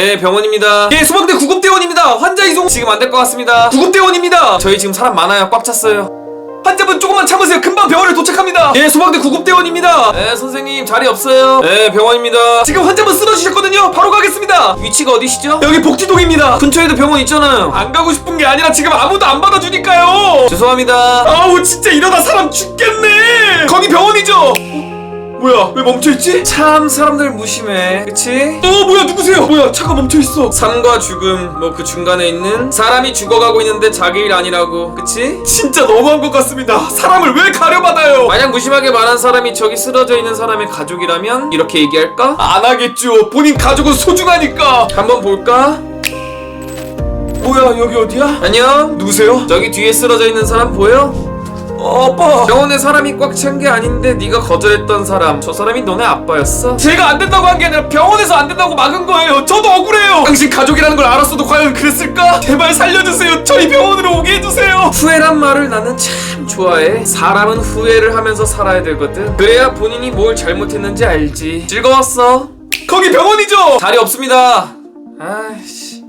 예 병원입니다. 예 소방대 구급대원입니다. 환자 이송 지금 안 될 것 같습니다. 구급대원입니다. 저희 지금 사람 많아요. 꽉 찼어요. 환자분 조금만 참으세요. 금방 병원에 도착합니다. 예 소방대 구급대원입니다. 예 선생님 자리 없어요. 예 병원입니다. 지금 환자분 쓰러지셨거든요. 바로 가겠습니다. 위치가 어디시죠? 여기 복지동입니다. 근처에도 병원 있잖아요. 안 가고 싶은 게 아니라 지금 아무도 안 받아주니까요. 죄송합니다. 아우 진짜 이러다 사람 죽겠네. 거기 병원이죠? 뭐야 왜 멈춰있지? 참 사람들 무심해 그치? 어 뭐야 누구세요? 뭐야 차가 멈춰있어 삶과 죽음 뭐 그 중간에 있는 사람이 죽어가고 있는데 자기 일 아니라고 그치? 진짜 너무한 것 같습니다 사람을 왜 가려받아요 만약 무심하게 말한 사람이 저기 쓰러져 있는 사람의 가족이라면 이렇게 얘기할까? 안 하겠죠 본인 가족은 소중하니까 한번 볼까? 뭐야 여기 어디야? 안녕 누구세요? 저기 뒤에 쓰러져 있는 사람 보여? 어, 아빠. 병원에 사람이 꽉 찬 게 아닌데 네가 거절했던 사람. 저 사람이 너네 아빠였어? 제가 안 된다고 한 게 아니라 병원에서 안 된다고 막은 거예요. 저도 억울해요. 당신 가족이라는 걸 알았어도 과연 그랬을까? 제발 살려주세요. 저희 병원으로 오게 해주세요. 후회란 말을 나는 참 좋아해. 사람은 후회를 하면서 살아야 되거든. 그래야 본인이 뭘 잘못했는지 알지. 즐거웠어? 거기 병원이죠? 자리 없습니다. 아이씨